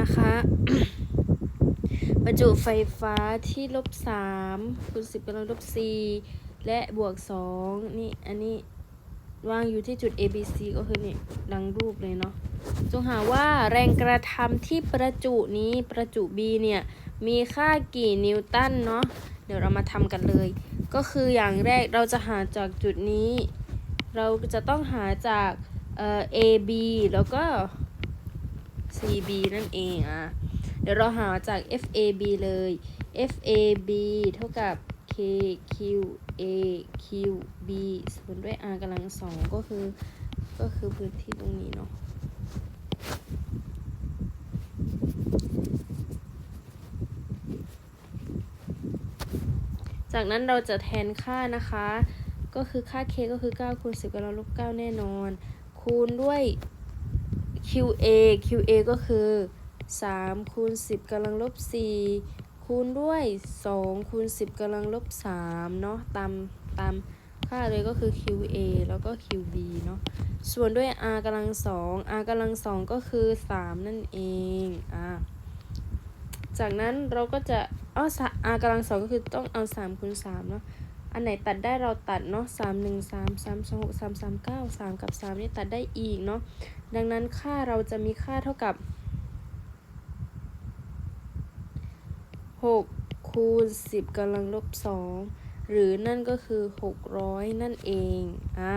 นะคะประจุไฟฟ้าที่ลบสามคูณสิบกำลังลบสี่และบวกสองนี่อันนี้วางอยู่ที่จุด A B C ก็คือนี่ดังรูปเลยเนาะจงหาว่าแรงกระทำที่ประจุนี้ประจุ B เนี่ยมีค่ากี่นิวตันเนาะเดี๋ยวเรามาทำกันเลย ก็คืออย่างแรกเราจะหาจากจุดนี้ เราจะต้องหาจากเอ่อ A B แล้วก็ C B นั่นเองอะ เดี๋ยวเราหาจาก F A B เลย F A B เท่ากับ K Q A Q B ส่วนด้วย R กำลังสองก็คือ ก็คือพื้นที่ตรงนี้เนาะจากนั้นเราจะแทนค่านะคะ ก็คือค่า k ก็คือ 9 คูณ 10กำลังลบ 9 แน่นอน คูณด้วย qa qa ก็คือ3คูณ10กำลังลบ4คูณด้วย2คูณ10กำลังลบ3เนาะตามตามค่าเลยก็คือ qa แล้วก็ qb เนาะส่วนด้วย r กำลัง2 r กำลัง2ก็คือ 3 นั่นเองอะจากนั้นเราก็จะอ๋อ r กำลัง2ก็คือต้องเอา3คูณ3เนาะ อันไหนตัดได้เราตัดเนาะสามหนึ่งสามสามสองหกสามสามเก้าสามกับสามนี่ตัดได้อีกเนาะดังนั้นค่าเราจะมีค่าเท่ากับหกคูณสิบกำลังลบสองหรือนั่นก็คือหกร้อยนั่นเองอ่า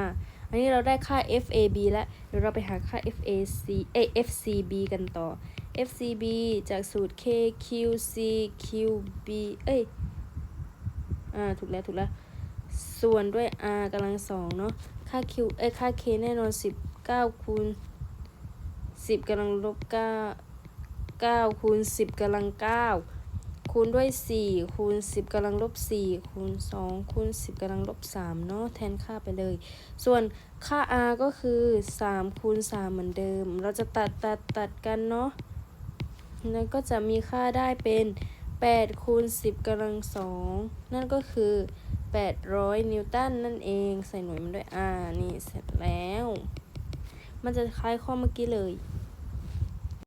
อันนี้เราได้ค่า FAB แล้วเดี๋ยวเราไปหาค่า FAC เอ FCB กันต่อ FCB จากสูตร KQCQB เอ้ย อ่าถูกแล้วถูกแล้ว ส่วนด้วย r กำลังสองเนาะค่า q เอ้ยค่า k แน่นอนสิบเก้าคูณสิบกำลังลบเก้าเก้าคูณสิบกำลังเก้าคูณด้วยสี่คูณสิบกำลังลบสี่คูณสองคูณสิบกำลังลบสามเนาะแทนค่าไปเลย ส่วนค่า r ก็คือสามคูณสามเหมือนเดิม เราจะตัดตัดตัดกันเนาะแล้วก็จะมีค่าได้เป็น 8คูณ10กำลังสองนั่นก็คือ 800 นิวตันนั่นเองใส่หน่วยมันด้วยอ่านี่เสร็จแล้ว มันจะคล้ายข้อเมื่อกี้เลย